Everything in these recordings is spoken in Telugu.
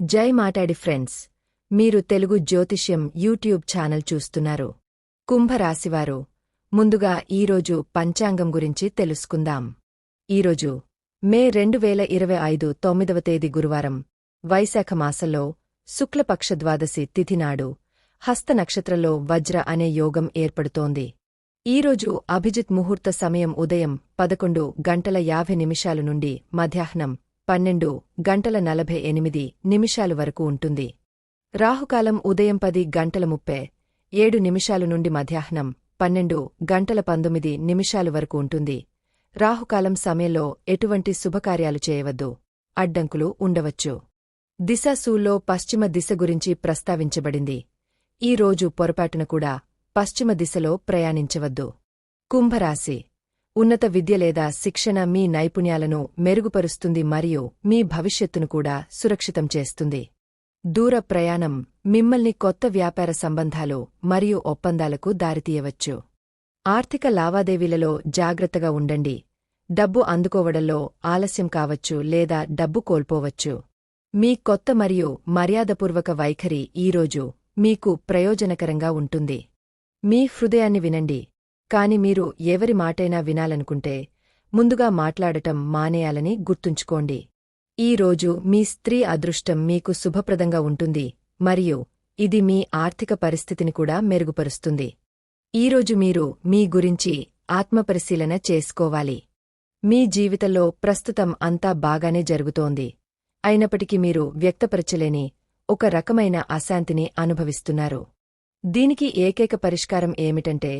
జై మాటాడి ఫ్రెండ్స్ మీరు తెలుగు జ్యోతిష్యం యూట్యూబ్ ఛానల్ చూస్తున్నారు. కుంభరాశివారు ముందుగా ఈరోజు పంచాంగం గురించి తెలుసుకుందాం. ఈరోజు మే రెండు వేల ఇరవై ఐదు తొమ్మిదవ తేదీ గురువారం వైశాఖ మాసంలో శుక్లపక్ష ద్వాదశి తిథినాడు హస్త నక్షత్రంలో వజ్ర అనే యోగం ఏర్పడుతోంది. ఈరోజు అభిజిత్ ముహూర్త సమయం ఉదయం పదకొండు గంటల యాభై నిమిషాలు నుండి మధ్యాహ్నం పన్నెండు గంటల నలభై ఎనిమిది నిమిషాలు వరకు ఉంటుంది. రాహుకాలం ఉదయం పది గంటల ముప్పై ఏడు నిమిషాలు నుండి మధ్యాహ్నం పన్నెండు గంటల పంతొమ్మిది నిమిషాలు వరకు ఉంటుంది. రాహుకాలం సమయంలో ఎటువంటి శుభకార్యాలు చేయవద్దు. అడ్డంకులు ఉండవచ్చు. దిశాసూల్లో పశ్చిమ దిశ గురించి ప్రస్తావించబడింది. ఈ రోజు పొరపాటున కూడా పశ్చిమ దిశలో ప్రయాణించవద్దు. కుంభరాశి ఉన్నత విద్య లేదా శిక్షణ మీ నైపుణ్యాలను మెరుగుపరుస్తుంది మరియు మీ భవిష్యత్తును కూడా సురక్షితం చేస్తుంది. దూర ప్రయాణం మిమ్మల్ని కొత్త వ్యాపార సంబంధాలు మరియు ఒప్పందాలకు దారితీయవచ్చు. ఆర్థిక లావాదేవీలలో జాగ్రత్తగా ఉండండి. డబ్బు అందుకోవడంలో ఆలస్యం కావచ్చు లేదా డబ్బు కోల్పోవచ్చు. మీ కొత్త మరియు మర్యాదపూర్వక వైఖరి ఈరోజు మీకు ప్రయోజనకరంగా ఉంటుంది. మీ హృదయాన్ని వినండి. కాని మీరు ఎవరి మాటైనా వినాలనుకుంటే ముందుగా మాట్లాడటం మానేయాలని గుర్తుంచుకోండి. ఈ రోజు మీ స్త్రీ అదృష్టం మీకు శుభప్రదంగా ఉంటుంది మరియు ఇది మీ ఆర్థిక పరిస్థితిని కూడా మెరుగుపరుస్తుంది. ఈరోజు మీరు మీ గురించి ఆత్మపరిశీలన చేసుకోవాలి. మీ జీవితంలో ప్రస్తుతం అంతా బాగానే జరుగుతోంది. అయినప్పటికీ మీరు వ్యక్తపరచలేని ఒక రకమైన అశాంతిని అనుభవిస్తున్నారు. దీనికి ఏకైక పరిష్కారం ఏమిటంటే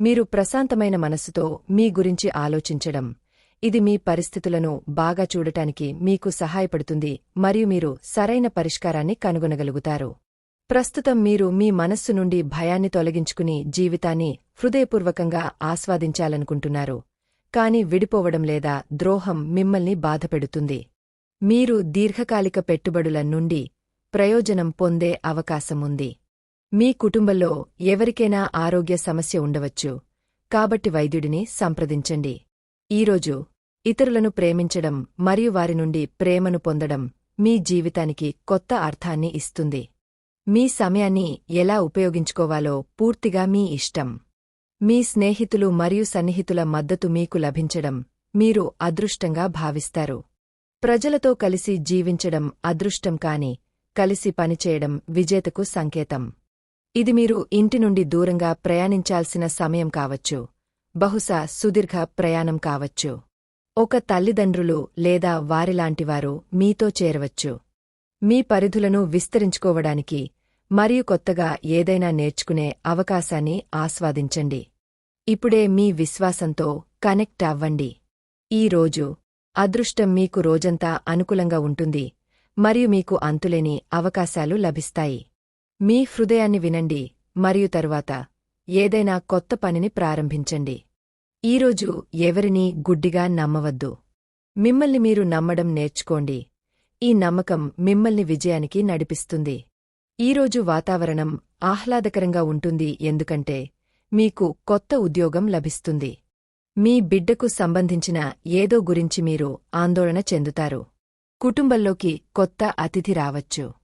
మీరు ప్రశాంతమైన మనస్సుతో మీ గురించి ఆలోచించడం. ఇది మీ పరిస్థితులను బాగా చూడటానికి మీకు సహాయపడుతుంది మరియు మీరు సరైన పరిష్కారాన్ని కనుగొనగలుగుతారు. ప్రస్తుతం మీరు మీ మనస్సు నుండి భయాన్ని తొలగించుకుని జీవితాన్ని హృదయపూర్వకంగా ఆస్వాదించాలనుకుంటున్నారు. కాని విడిపోవడం లేదా ద్రోహం మిమ్మల్ని బాధపెడుతుంది. మీరు దీర్ఘకాలిక పెట్టుబడుల నుండి ప్రయోజనం పొందే అవకాశముంది మీ కుటుంబంలో ఎవరికైనా ఆరోగ్య సమస్య ఉండవచ్చు. కాబట్టి వైద్యుడిని సంప్రదించండి. ఈరోజు ఇతరులను ప్రేమించడం మరియు వారి నుండి ప్రేమను పొందడం మీ జీవితానికి కొత్త అర్థాన్ని ఇస్తుంది. మీ సమయాన్ని ఎలా ఉపయోగించుకోవాలో పూర్తిగా మీ ఇష్టం. మీ స్నేహితులు మరియు సన్నిహితుల మద్దతు మీకు లభించడం మీరు అదృష్టంగా భావిస్తారు. ప్రజలతో కలిసి జీవించడం అదృష్టం కాని కలిసి పనిచేయడం విజేతకు సంకేతం. ఇది మీరు ఇంటి నుండి దూరంగా ప్రయాణించాల్సిన సమయం కావచ్చు. బహుశా సుదీర్ఘ ప్రయాణం కావచ్చు. ఒక తల్లిదండ్రులు లేదా వారిలాంటివారు మీతో చేరవచ్చు. మీ పరిధులను విస్తరించుకోవడానికి మరియు కొత్తగా ఏదైనా నేర్చుకునే అవకాశాన్ని ఆస్వాదించండి. ఇప్పుడే మీ విశ్వాసంతో కనెక్ట్ అవ్వండి. ఈ రోజు అదృష్టం మీకు రోజంతా అనుకూలంగా ఉంటుంది మరియు మీకు అంతులేని అవకాశాలు లభిస్తాయి. మీ హృదయాన్ని వినండి మరియు తరువాత ఏదైనా కొత్త పనిని ప్రారంభించండి. ఈరోజు ఎవరినీ గుడ్డిగా నమ్మవద్దు. మిమ్మల్ని మీరు నమ్మడం నేర్చుకోండి. ఈ నమ్మకం మిమ్మల్ని విజయానికి నడిపిస్తుంది. ఈరోజు వాతావరణం ఆహ్లాదకరంగా ఉంటుంది ఎందుకంటే మీకు కొత్త ఉద్యోగం లభిస్తుంది. మీ బిడ్డకు సంబంధించిన ఏదో గురించి మీరు ఆందోళన చెందుతారు. కుటుంబంలోకి కొత్త అతిథి రావచ్చు.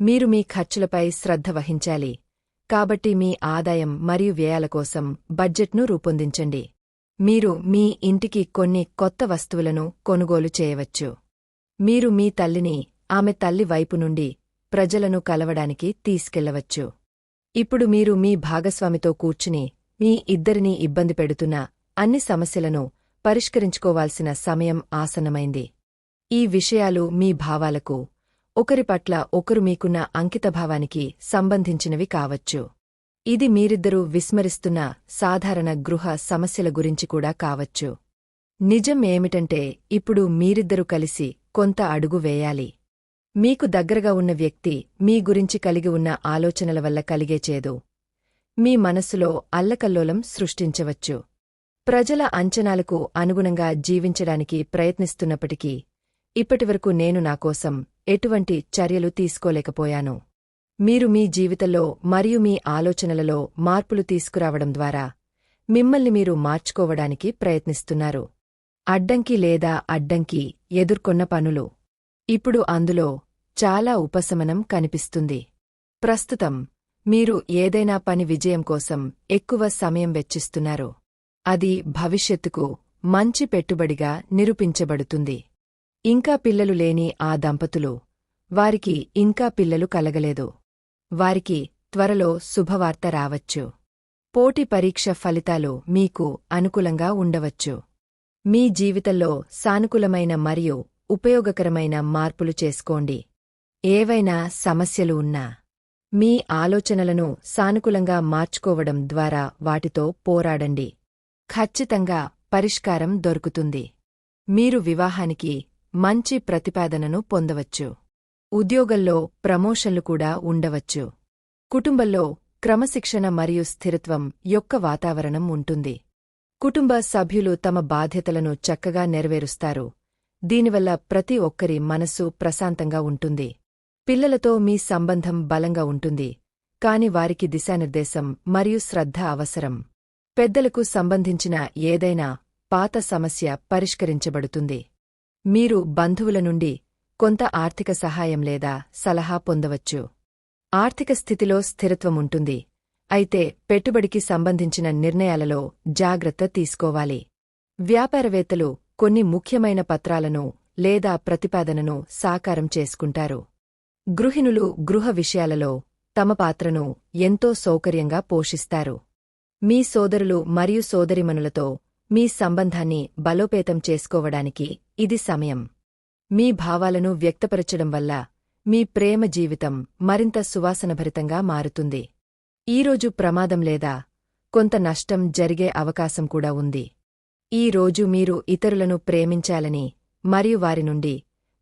మీరు మీ ఖర్చులపై శ్రద్ధ వహించాలి. కాబట్టి మీ ఆదాయం మరియు వ్యయాల కోసం బడ్జెట్ను రూపొందించండి. మీరు మీ ఇంటికి కొన్ని కొత్త వస్తువులను కొనుగోలు చేయవచ్చు. మీరు మీ తల్లిని ఆమె తల్లి వైపు నుండి ప్రజలను కలవడానికి తీసుకెళ్ళవచ్చు. ఇప్పుడు మీరు మీ భాగస్వామితో కూర్చుని మీ ఇద్దరినీ ఇబ్బంది పెడుతున్న అన్ని సమస్యలను పరిష్కరించుకోవాల్సిన సమయం ఆసన్నమైంది. ఈ విషయాలు మీ భావాలకు ఒకరి పట్ల ఒకరు మీకున్న అంకితభావానికి సంబంధించినవి కావచ్చు. ఇది మీరిద్దరూ విస్మరిస్తున్న సాధారణ గృహ సమస్యల గురించి కూడా కావచ్చు. నిజం ఏమిటంటే ఇప్పుడు మీరిద్దరూ కలిసి కొంత అడుగు వేయాలి. మీకు దగ్గరగా ఉన్న వ్యక్తి మీ గురించి కలిగి ఉన్న ఆలోచనల వల్ల కలిగే చేదు. మీ మనస్సులో అల్లకల్లోలం సృష్టించవచ్చు. ప్రజల అంచనాలకు అనుగుణంగా జీవించడానికి ప్రయత్నిస్తున్నప్పటికీ ఇప్పటివరకు నేను నాకోసం ఎటువంటి చర్యలు తీసుకోలేకపోయాను. మీరు మీ జీవితంలో మరియు మీ ఆలోచనలలో మార్పులు తీసుకురావడం ద్వారా మిమ్మల్ని మీరు మార్చుకోవడానికి ప్రయత్నిస్తున్నారు. అడ్డంకి లేదా అడ్డంకి ఎదుర్కొన్న పనులు. ఇప్పుడు అందులో చాలా ఉపశమనం కనిపిస్తుంది. ప్రస్తుతం మీరు ఏదైనా పని విజయం కోసం ఎక్కువ సమయం వెచ్చిస్తున్నారు. అది భవిష్యత్తుకు మంచి పెట్టుబడిగా నిరూపించబడుతుంది. ఇంకా పిల్లలు లేని ఆ దంపతులు వారికి ఇంకా పిల్లలు కలగలేదు. వారికి త్వరలో శుభవార్త రావచ్చు. పోటీ పరీక్ష ఫలితాలు మీకు అనుకూలంగా ఉండవచ్చు. మీ జీవితంలో సానుకూలమైన మరియు ఉపయోగకరమైన మార్పులు చేసుకోండి. ఏవైనా సమస్యలు ఉన్నా మీ ఆలోచనలను సానుకూలంగా మార్చుకోవడం ద్వారా వాటితో పోరాడండి. ఖచ్చితంగా పరిష్కారం దొరుకుతుంది. మీరు వివాహానికి మంచి ప్రతిపాదనను పొందవచ్చు. ఉద్యోగంలో ప్రమోషన్లు కూడా ఉండవచ్చు. కుటుంబంలో క్రమశిక్షణ మరియు స్థిరత్వం యొక్క వాతావరణం ఉంటుంది. కుటుంబ సభ్యులు తమ బాధ్యతలను చక్కగా నెరవేరుస్తారు. దీనివల్ల ప్రతి ఒక్కరి మనస్సు ప్రశాంతంగా ఉంటుంది. పిల్లలతో మీ సంబంధం బలంగా ఉంటుంది. కాని వారికి దిశానిర్దేశం మరియు శ్రద్ధ అవసరం. పెద్దలకు సంబంధించిన ఏదైనా పాత సమస్య పరిష్కరించబడుతుంది. మీరు బంధువుల నుండి కొంత ఆర్థిక సహాయం లేదా సలహా పొందవచ్చు. ఆర్థిక స్థితిలో స్థిరత్వముంటుంది అయితే పెట్టుబడికి సంబంధించిన నిర్ణయాలలో జాగ్రత్త తీసుకోవాలి. వ్యాపారవేత్తలు కొన్ని ముఖ్యమైన పత్రాలను లేదా ప్రతిపాదనను సాకారం చేసుకుంటారు. గృహిణులు గృహ విషయాలలో తమ పాత్రను ఎంతో సౌకర్యంగా పోషిస్తారు. మీ సోదరులు మరియు సోదరిమనులతో మీ సంబంధాన్ని బలోపేతం చేసుకోవడానికి ఇది సమయం. మీ భావాలను వ్యక్తపరచడం వల్ల మీ ప్రేమ జీవితం మరింత సువాసనభరితంగా మారుతుంది. ఈరోజు ప్రమాదం లేదా కొంత నష్టం జరిగే అవకాశం కూడా ఉంది. ఈ రోజు మీరు ఇతరులను ప్రేమించాలని మరియు వారి నుండి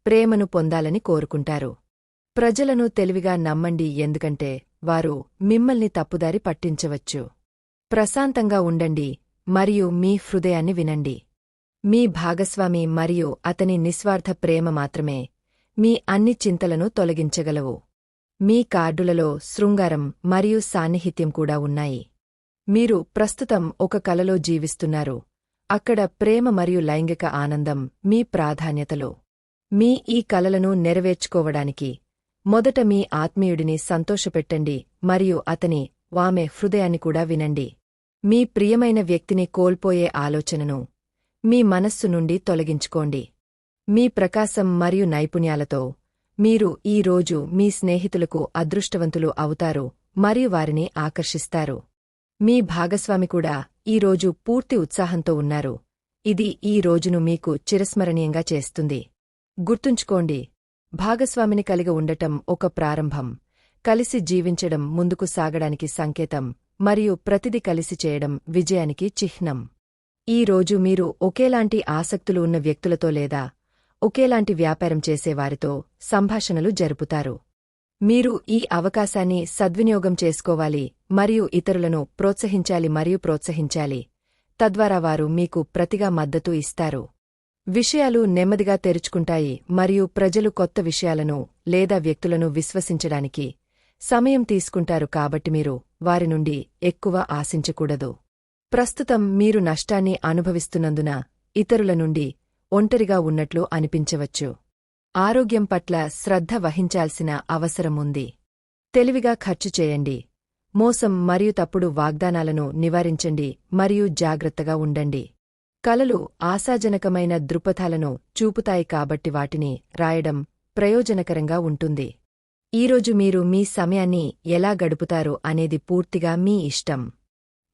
ప్రేమను పొందాలని కోరుకుంటారు. ప్రజలను తెలివిగా నమ్మండి ఎందుకంటే వారు మిమ్మల్ని తప్పుదారి పట్టించవచ్చు. ప్రశాంతంగా ఉండండి మరియు మీ హృదయాన్ని వినండి. మీ భాగస్వామి మరియు అతని నిస్వార్థ ప్రేమ మాత్రమే మీ అన్ని చింతలను తొలగించగలవు. మీ కార్డులలో శృంగారం మరియు సాన్నిహిత్యం కూడా ఉన్నాయి. మీరు ప్రస్తుతం ఒక కలలో జీవిస్తున్నారు. అక్కడ ప్రేమ మరియు లైంగిక ఆనందం మీ ప్రాధాన్యతలో. మీ ఈ కలలను నెరవేర్చుకోవడానికి మొదట మీ ఆత్మీయుడిని సంతోషపెట్టండి మరియు అతని వామె హృదయాన్ని కూడా వినండి. మీ ప్రియమైన వ్యక్తిని కోల్పోయే ఆలోచనను మీ మనస్సు నుండి తొలగించుకోండి. మీ ప్రకాశం మరియు నైపుణ్యాలతో మీరు ఈ రోజు మీ స్నేహితులకు అదృష్టవంతులు అవుతారు మరియు వారిని ఆకర్షిస్తారు. మీ భాగస్వామి కూడా ఈ రోజు పూర్తి ఉత్సాహంతో ఉన్నారు. ఇది ఈ రోజును మీకు చిరస్మరణీయంగా చేస్తుంది. గుర్తుంచుకోండి భాగస్వామిని కలిగి ఉండటం ఒక ప్రారంభం. కలిసి జీవించడం ముందుకు సాగడానికి సంకేతం. మరియు ప్రతిది కలిసి చేయడం విజయానికి చిహ్నం. ఈ రోజు మీరు ఒకేలాంటి ఆసక్తులు ఉన్న వ్యక్తులతో లేదా ఒకేలాంటి వ్యాపారం చేసేవారితో సంభాషణలు జరుపుతారు. మీరు ఈ అవకాశాన్ని సద్వినియోగం చేసుకోవాలి మరియు ఇతరులను ప్రోత్సహించాలి మరియు ప్రోత్సహించాలి. తద్వారా వారు మీకు ప్రతిగా మద్దతు ఇస్తారు. విషయాలు నెమ్మదిగా తెరుచుకుంటాయి మరియు ప్రజలు కొత్త విషయాలను లేదా వ్యక్తులను విశ్వసించడానికి సమయం తీసుకుంటారు కాబట్టి మీరు వారి నుండి ఎక్కువ ఆశించకూడదు. ప్రస్తుతం మీరు నష్టాన్ని అనుభవిస్తున్నందున ఇతరుల నుండి ఒంటరిగా ఉన్నట్లు అనిపించవచ్చు. ఆరోగ్యం పట్ల శ్రద్ధ వహించాల్సిన అవసరముంది తెలివిగా ఖర్చు చేయండి. మోసం మరియు తప్పుడు వాగ్దానాలను నివారించండి మరియు జాగ్రత్తగా ఉండండి. కలలు ఆశాజనకమైన దృక్పథాలను చూపుతాయి కాబట్టి వాటిని రాయడం ప్రయోజనకరంగా ఉంటుంది. ఈరోజు మీరు మీ సమయాన్ని ఎలా గడుపుతారు అనేది పూర్తిగా మీ ఇష్టం.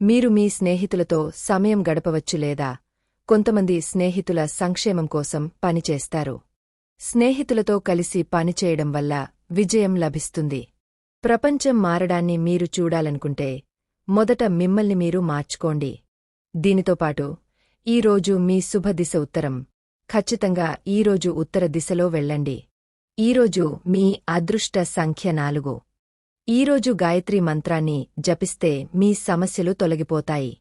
మీరు మీ స్నేహితులతో సమయం గడపవచ్చు లేదా కొంతమంది స్నేహితుల సంక్షేమం కోసం పనిచేస్తారు. స్నేహితులతో కలిసి పనిచేయడం వల్ల విజయం లభిస్తుంది. ప్రపంచం మారడాన్ని మీరు చూడాలనుకుంటే మొదట మిమ్మల్ని మీరు మార్చుకోండి. దీనితోపాటు ఈరోజు మీ శుభదిశ ఉత్తరం. ఖచ్చితంగా ఈరోజు ఉత్తర దిశలో వెళ్ళండి. ఈరోజు మీ అదృష్ట సంఖ్య నాలుగు. ఈరోజు గాయత్రీ మంత్రాన్ని జపిస్తే మీ సమస్యలు తొలగిపోతాయి.